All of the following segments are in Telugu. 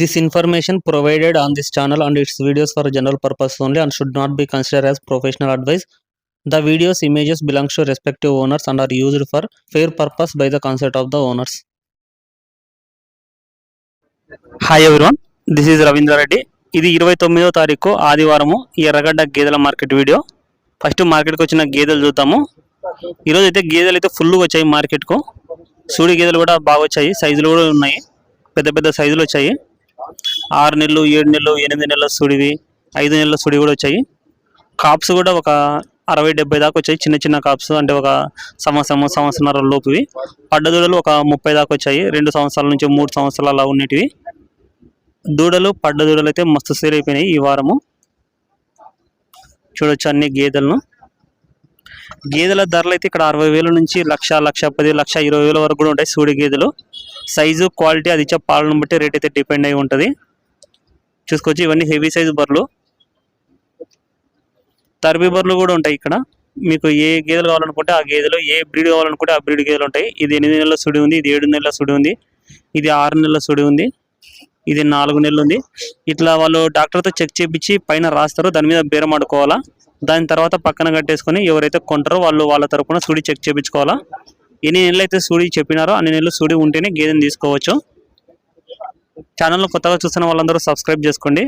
This information provided on this channel and its videos for general purpose only and should not be consider as professional advice the videos images belongs to respective owners and are used for fair purpose by the concept of the owners hi everyone this is Ravindra Reddy ఇది ఇరవై తొమ్మిదో తారీఖు ఆదివారము ఈ ఎర్రగడ్డ గేదెల మార్కెట్ వీడియో. ఫస్ట్ మార్కెట్కి వచ్చిన గేదెలు చూద్దాము. ఈరోజు అయితే గేదెలు అయితే ఫుల్గా వచ్చాయి మార్కెట్కు. సూడి గేదెలు కూడా బాగా వచ్చాయి. సైజులు కూడా ఉన్నాయి. పెద్ద పెద్ద సైజులు వచ్చాయి. ఆరు నెలలు ఏడు నెలలు ఎనిమిది నెలల సుడివి ఐదు నెలల సుడి కూడా వచ్చాయి. కాప్స్ కూడా ఒక అరవై డెబ్బై దాకా వచ్చాయి. చిన్న చిన్న కాప్స్ అంటే ఒక సంవత్సరం సంవత్సరాల లోపువి. పడ్డదూడలు ఒక ముప్పై దాకా వచ్చాయి. రెండు సంవత్సరాల నుంచి మూడు సంవత్సరాలు అలా ఉన్నటివి దూడలు పడ్డ దూడలు అయితే మస్తు సేరైపోయినాయి అయిపోయినాయి ఈ వారము. చూడొచ్చు అన్ని గేదెలను. గేదెల ధరలు అయితే ఇక్కడ అరవై వేల నుంచి లక్ష లక్ష పది లక్ష ఇరవై వేల వరకు కూడా ఉంటాయి సూడి గేదెలు. సైజు క్వాలిటీ అది ఇచ్చే పాలను బట్టి రేట్ అయితే డిపెండ్ అయి ఉంటుంది. చూసుకోవచ్చు. ఇవన్నీ హెవీ సైజు బర్రెలు. తరబీ బర్రెలు కూడా ఉంటాయి ఇక్కడ. మీకు ఏ గేదెలు కావాలనుకుంటే ఆ గేదెలు ఏ బ్రీడ్ కావాలనుకుంటే ఆ బ్రీడ్ గేదెలు ఉంటాయి. ఇది ఎనిమిది నెలల సుడి ఉంది ఇది ఏడు నెలల సుడి ఉంది ఇది ఆరు నెలల సుడి ఉంది ఇది నాలుగు నెలలు ఉంది. ఇట్లా వాళ్ళు డాక్టర్తో చెక్ చేపించి పైన రాస్తారు. దాని మీద బేరం ఆడుకోవాలా? దాని తర్వాత పక్కన కట్టేసుకొని ఎవరైతే కొంటారో వాళ్ళు వాళ్ళ తరపున సుడి చెక్ చేపించుకోవాలా? ఎన్ని నెలలు అయితే సుడి చెప్పినారో అన్ని నెలలు సుడి ఉంటేనే గేదెని తీసుకోవచ్చు. ఛానల్ను కొత్తగా చూస్తున్న వాళ్ళందరూ సబ్స్క్రైబ్ చేసుకోండి.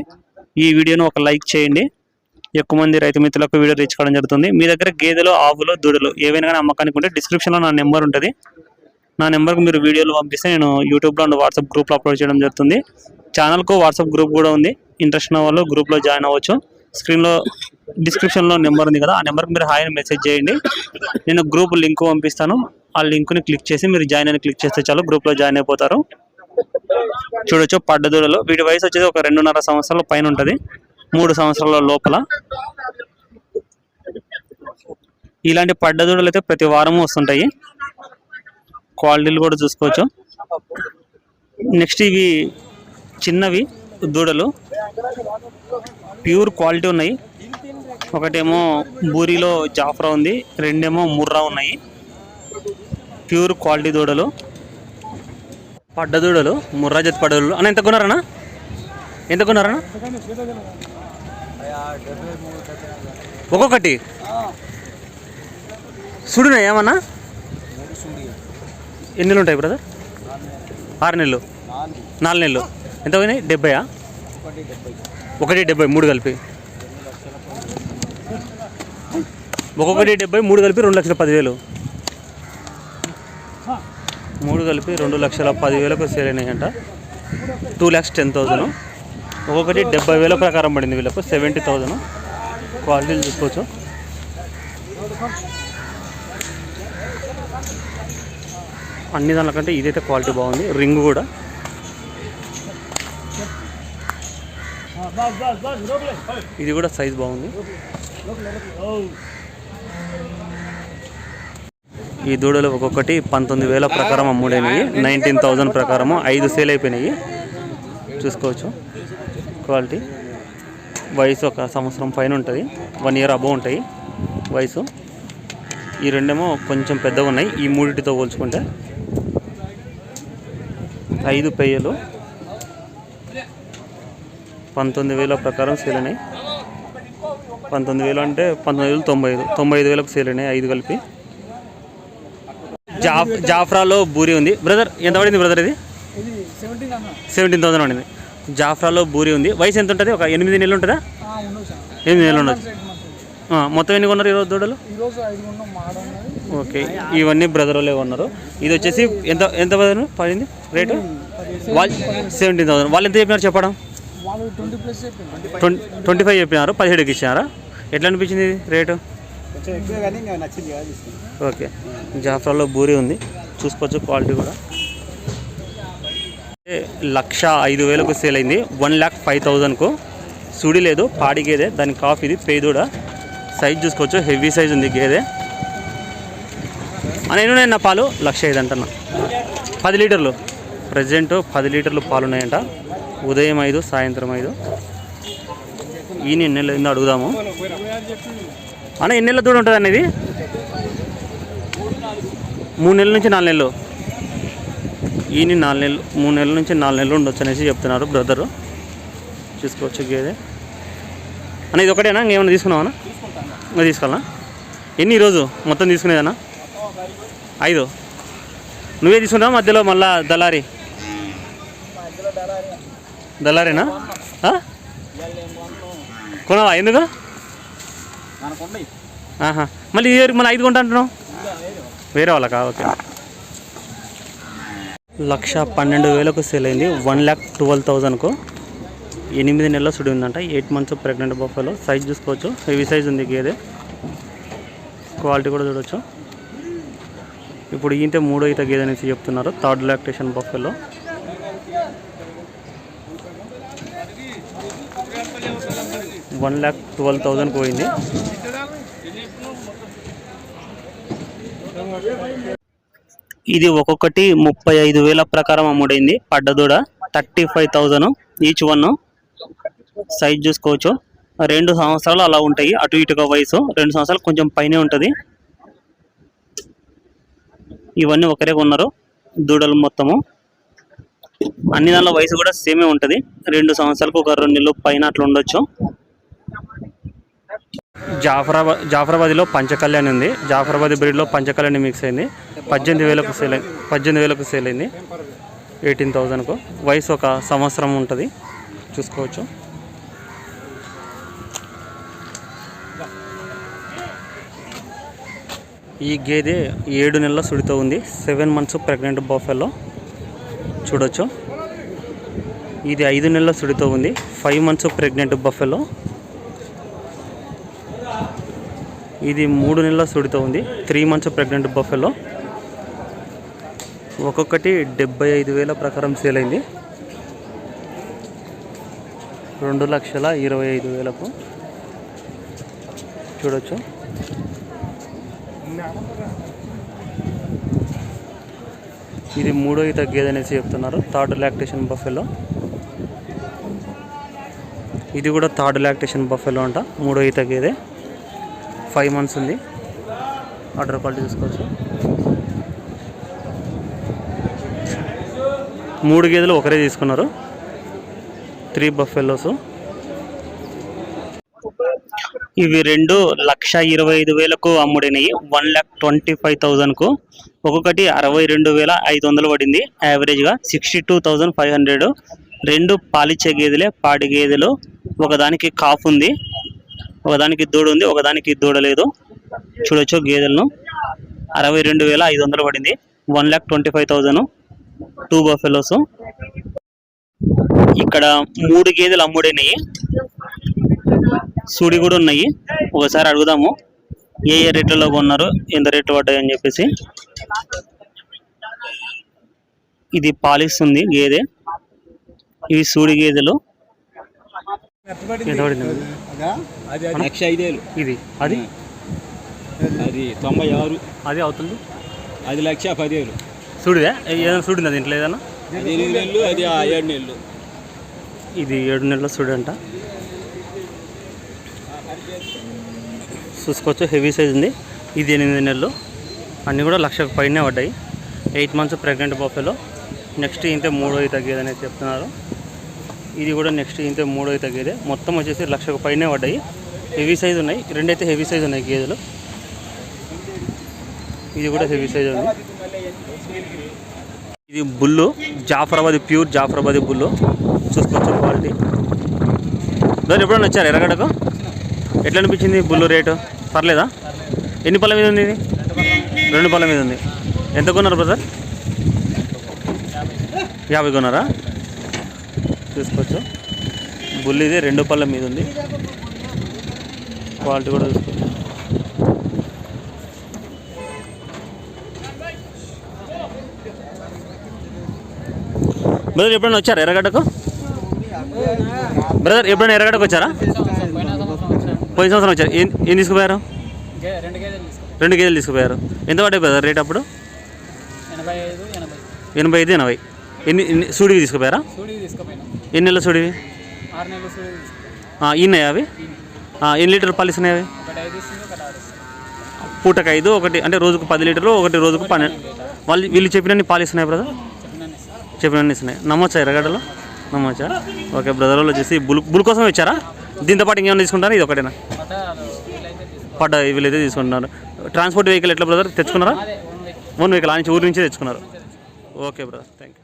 ఈ వీడియోను ఒక లైక్ చేయండి. ఎక్కువ మంది రైతు మిత్రులకు వీడియో రీచ్ కావడం జరుగుతుంది. మీ దగ్గర గేదెలు ఆవులు దూడలు ఏవైనా కానీ అమ్మకానికి ఉంటే డిస్క్రిప్షన్లో నా నెంబర్ ఉంటుంది. నా నెంబర్కి మీరు వీడియోలు పంపిస్తే నేను యూట్యూబ్లో అండ్ వాట్సాప్ గ్రూప్లో అప్లోడ్ చేయడం జరుగుతుంది. ఛానల్కు వాట్సాప్ గ్రూప్ కూడా ఉంది. ఇంట్రెస్ట్ ఉన్న వాళ్ళు గ్రూప్లో జాయిన్ అవ్వచ్చు. స్క్రీన్లో డిస్క్రిప్షన్లో నెంబర్ ఉంది కదా ఆ నెంబర్కి మీరు హాయ్ అని మెసేజ్ చేయండి. నేను గ్రూప్ లింక్ పంపిస్తాను. ఆ లింక్ని క్లిక్ చేసి మీరు జాయిన్ అని క్లిక్ చేస్తే చాలు గ్రూప్లో జాయిన్ అయిపోతారు. చూడొచ్చు పడ్డదూడలు వీటి వయసు వచ్చేసి ఒక రెండున్నర సంవత్సరాల పైన ఉంటుంది. మూడు సంవత్సరాల లోపల. ఇలాంటి పడ్డదూడలు అయితే ప్రతి వారము వస్తుంటాయి. క్వాలిటీలు కూడా చూసుకోవచ్చు. నెక్స్ట్ ఇవి చిన్నవి దూడలు. ప్యూర్ క్వాలిటీ ఉన్నాయి. ఒకటేమో బూరిలో జాఫ్రా ఉంది. రెండేమో ముర్రా ఉన్నాయి. ప్యూర్ క్వాలిటీ దూడలు. పడ్డదూడలు ముర్రా జత పడ్డ అన్న ఎంత కొన్నారన్నా? ఎంత కొన్నారన్నా? ఒక్కొక్కటి? సుడునా ఏమన్నా? ఎన్ని నెలలు ఉంటాయి బ్రదర్? ఆరు నెలలు. నాలుగు నెలలు. ఎంత పోయినాయి? డెబ్బయా? ఒకటి డెబ్బై మూడు కలిపి. ఒక్కొక్కటి డెబ్బై మూడు కలిపి రెండు లక్షల పదివేలు. మూడు కలిపి రెండు లక్షల పదివేలకు సేల్ అయినాయంట. టూ ల్యాక్స్ టెన్ థౌజండ్ ఒక్కొక్కటి డెబ్బై వేల ప్రకారం పడింది వీళ్ళకు సెవెంటీ థౌజండ్ క్వాలిటీలు చూసుకోవచ్చు. అన్ని దానికంటే ఇదైతే క్వాలిటీ బాగుంది. రింగ్ కూడా. ఇది కూడా సైజ్ బాగుంది. ఈ దూడలు ఒక్కొక్కటి పంతొమ్మిది వేల ప్రకారం అమ్ముడైనవి నైన్టీన్ థౌజండ్ ప్రకారము ఐదు సేల్ అయిపోయినాయి. చూసుకోవచ్చు. క్వాలిటీ వయసు ఒక సంవత్సరం పైన ఉంటుంది. వన్ ఇయర్ అబవ్ ఉంటాయి. వయసు. ఈ రెండేమో కొంచెం పెద్దగా ఉన్నాయి. ఈ మూడింటితో పోల్చుకుంటే. ఐదు పెయ్యలు. పంతొమ్మిది వేల ప్రకారం సేల్ అయినాయి. పంతొమ్మిది వేలు అంటే పంతొమ్మిది వేలు తొంభై ఐదు. తొంభై ఐదు వేలకు సేల్ అయినాయి. ఐదు కలిపి. జాఫ్ జాఫ్రాలో బూరి ఉంది. బ్రదర్ ఎంత పడింది బ్రదర్ ఇది? సెవెంటీన్ థౌసండ్ పడింది. జాఫ్రాలో బూరి ఉంది. వయసు ఎంత ఉంటుంది? ఒక ఎనిమిది నెలలు ఉంటుందా? ఎనిమిది నెలలు ఉండదు మొత్తం ఎన్ని కొన్నారు ఈరోజు దూడలు ఓకే ఇవన్నీ బ్రదర్ వాళ్ళే కొన్నారు. ఇది వచ్చేసి ఎంత ఎంత పడింది పడింది రేటు? వాళ్ళు సెవెంటీన్ థౌసండ్ వాళ్ళు ఎంత చెప్పినారు చెప్పడం? ట్వంటీ ఫైవ్ చెప్పినారు. పదిహేడుకి ఇచ్చినారా? ఎట్లా అనిపించింది రేటు? కొంచెం ఎక్కువ కానీ ఇంకా నచ్చింది కదా ఓకే. జాఫ్రాలో బూరి ఉంది. చూసుకోవచ్చు క్వాలిటీ కూడా. లక్ష ఐదు వేలకు సేల్ అయింది. వన్ ల్యాక్ ఫైవ్ థౌజండ్కు. సుడి లేదు పాడి గేదె. దాని కాఫ్ ఇది పేదూడ సైజ్ చూసుకోవచ్చు హెవీ సైజ్ ఉంది గేదె. నేను నేను పాలు? లక్ష ఐదు అంటున్నా. పది లీటర్లు. ప్రజెంట్ పది లీటర్లు పాలు ఉన్నాయంట. ఉదయం ఐదు సాయంత్రం ఐదు. ఈ నిన్న అడుగుదాము. అన్న ఎన్ని నెలల దూడ ఉంటుంది ఇది? మూడు నెలల నుంచి నాలుగు నెలలు. ఈయన నాలుగు నెలలు మూడు నెలల నుంచి నాలుగు నెలలు ఉండొచ్చు అనేసి చెప్తున్నారు బ్రదరు. చూసుకోవచ్చు గేదె. అన్న ఇది ఒకటేనా? ఇంకేమైనా తీసుకున్నావా ఇంకా తీసుకోవాలా? ఎన్ని ఈరోజు మొత్తం తీసుకునేదన్నా ఐదు. నువ్వే తీసుకున్నావు? మధ్యలో మళ్ళా దళారి? దళారేనా? కొనవా ఎందుకు? ఆహా. మళ్ళీ ఇది మళ్ళీ ఐదు కొంటా అంటున్నావు? వేరే వాళ్ళకా ఓకే. లక్ష పన్నెండు వేలకు సేల్ అయింది. వన్ ల్యాక్ ట్వెల్వ్ థౌజండ్కు. ఎనిమిది నెలల సుడి ఉందంట. Eight months pregnant buffalo. Size చూసుకోవచ్చు. హెవీ సైజ్ ఉంది గేదె క్వాలిటీ కూడా చూడొచ్చు. ఇప్పుడు ఈంతే మూడో ఈత గేదె అనేసి చెప్తున్నారు. Third lactation buffalo. One lakh twelve thousand పోయింది. ఇది ఒక్కొక్కటి ముప్పై ఐదు వేల ప్రకారం అమ్ముడైంది. పడ్డదూడ thirty five thousand each one size చూసుకోవచ్చు. రెండు సంవత్సరాలు అలా ఉంటాయి. అటు ఇటుగా వయసు. రెండు సంవత్సరాలు కొంచెం పైనే ఉంటుంది. ఇవన్నీ ఒకరే కొన్నారు. దూడలు మొత్తము. అన్ని దానిలో వయసు కూడా సేమే ఉంటుంది. రెండు సంవత్సరాలకు ఒక రెండు నెలలు పైన అట్లా ఉండొచ్చు. జాఫరాబాద్ జాఫరాబాద్లో పంచకళ్యాణి ఉంది. జాఫరాబాద్ బ్రీడ్లో పంచకళ్యాణి మిక్స్ అయింది. పద్దెనిమిది వేలకు సేల్ అయింది. పద్దెనిమిది వేలకు సేల్ అయింది. ఎయిటీన్ థౌజండ్కు వయసు ఒక సంవత్సరం ఉంటుంది. చూసుకోవచ్చు. ఈ గేదె ఏడు నెలల సుడితో ఉంది. సెవెన్ మంత్స్ ప్రెగ్నెంట్ బఫెల్లో చూడొచ్చు. ఇది ఐదు నెలల సుడితో ఉంది. ఫైవ్ మంత్స్ ప్రెగ్నెంట్ బఫెలో ఇది మూడు నెలల సుడితో ఉంది. త్రీ మంత్స్ ప్రెగ్నెంట్ బఫెలో ఒక్కొక్కటి డెబ్బై ఐదు వేల ప్రకారం సేల్ అయింది. రెండు లక్షల ఇరవై ఐదు వేలకు. చూడొచ్చు. ఇది మూడో ఈత గేదె అనేసి చెప్తున్నారు. Third lactation buffalo. ఇది కూడా థర్డ్ లాక్టేషన్ బఫెలో అంట. మూడో ఈత గేదె. ఫైవ్ మంత్స్ ఉంది. ఆర్డర్ క్వాలిటీ చూసుకోవచ్చు. మూడు గేదెలు ఒకరే తీసుకున్నారు. Three buffaloes. ఇవి రెండు లక్ష ఇరవై ఐదు వేలకు అమ్ముడినాయి వన్ ల్యాక్ ట్వంటీ ఫైవ్ థౌజండ్కు ఒక్కొక్కటి అరవై రెండు వేల ఐదు వందలు పడింది. యావరేజ్గా sixty two thousand five hundred రెండు పాలిచ్చే గేదెలే పాడి గేదెలు. ఒకదానికి కాఫ్ ఉంది ఒకదానికి దూడ ఉంది ఒకదానికి దూడ లేదు. చూడొచ్చు గేదెలను. అరవై రెండు వేల ఐదు వందలు పడింది. One lakh twenty five thousand two buffaloes ఇక్కడ మూడు గేదెలు అమ్ముడైనవి. సూడి కూడా ఉన్నాయి. ఒకసారి అడుగుదాము. ఏ ఏ రేట్లలో కొన్నారు ఎంత రేట్లు పడ్డాయి అని చెప్పేసి. ఇది పాలిస్తుంది గేదె. ఇవి సూడి గేదెలు. ఇది. అది? అది తొంభై ఆరు. అది అవుతుంది? అది లక్ష పదివేలు సూడిదా? ఏదైనా సూడిందా దీంట్లో ఏదైనా? అది ఏడు నెలలు ఇది ఏడు నెలల సూడి అంట చూసుకోవచ్చు హెవీ సైజ్ ఉంది. ఇది ఎనిమిది నెలలు. అన్నీ కూడా లక్షకు పైనే పడ్డాయి. Eight months pregnant buffalo next ఇంతే మూడో తగ్గేది అనేది చెప్తున్నారు. ఇది కూడా నెక్స్ట్ ఇంతే మూడో తగ్గేదే. మొత్తం వచ్చేసి లక్షకు పైనే పడ్డాయి. హెవీ సైజ్ ఉన్నాయి. రెండైతే హెవీ సైజ్ ఉన్నాయి గేదెలు. ఇది కూడా హెవీ సైజ్ ఉంది. ఇది bull. Jafarabad pure Jafarabad bull. చూసుకోవచ్చు క్వాలిటీ. దాని ఎప్పుడైనా వచ్చారు ఎర్రగడ్డకు? ఎట్లా అనిపించింది బుల్లు రేటు? పర్లేదా? ఎన్ని పళ్ళ మీద ఉంది ఇది? రెండు పళ్ళ మీద ఉంది. ఎంత కొన్నారు బ్రదర్ యాభై కొన్నారా? చూసుకోవచ్చు. బుల్లు ఇది రెండు పళ్ళ మీద ఉంది. క్వాలిటీ కూడా చూసుకోవచ్చు. బ్రదర్ ఎప్పుడైనా వచ్చారా ఎర్రగడ్డకు? బ్రదర్ ఎప్పుడైనా ఎర్రగడ్డకు వచ్చారా? పోయిన సంవత్సరం వచ్చారు. ఏం ఏం తీసుకుపోయారు? రెండు కేజీలు తీసుకుపోయారు. ఎంత పడ్డాయి బ్రదర్ రేట్ అప్పుడు? ఎనభై ఐదు ఎనభై. ఎన్ని ఎన్ని సూడివి తీసుకుపోయారా? ఎన్ని నెలల సూడివి? ఈనాయా అవి? ఎన్ని లీటర్ పాలు ఇస్తున్నాయి అవి? పూటకు ఐదు ఒకటి అంటే రోజుకు పది లీటర్లు ఒకటి రోజుకు పన్నెండు. వాళ్ళు వీళ్ళు చెప్పినన్ని పాలు ఇస్తున్నాయి బ్రదర్? చెప్పినాను ఇస్తాను చెప్పిన ఇస్తున్నాయి. నమ్మొచ్చా ఎర్రగడ్డలో నమ్మొచ్చా? ఓకే బ్రదర్ వాళ్ళు వచ్చేసి బుల్ బుల్ కోసం ఇచ్చారా? దీంతో పాటు ఇంకేమైనా తీసుకుంటారా? ఇది ఒకటేనా? పడ్డ వీళ్ళైతే తీసుకుంటున్నారు. ట్రాన్స్పోర్ట్ వెహికల్ ఎట్లా బ్రదర్ తెచ్చుకున్నారా? ఓన్ వెహికల్ ఆ నుంచి ఊరి నుంచి తెచ్చుకున్నారు. Okay brother thank you